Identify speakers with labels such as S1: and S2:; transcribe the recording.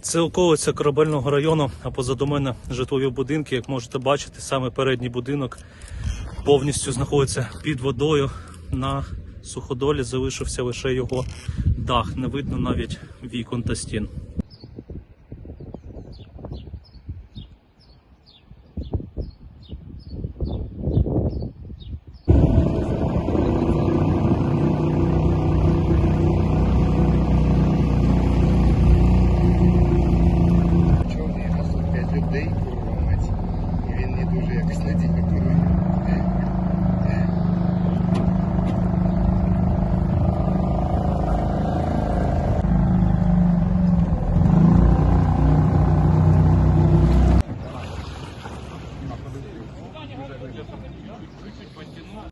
S1: Це околиця корабельного району, а позаду мене житлові будинки. Як можете бачити, саме передній будинок повністю знаходиться під водою. На суходолі залишився лише його дах. Не видно навіть вікон та стін. людей, курва. І він не дуже якось надійний.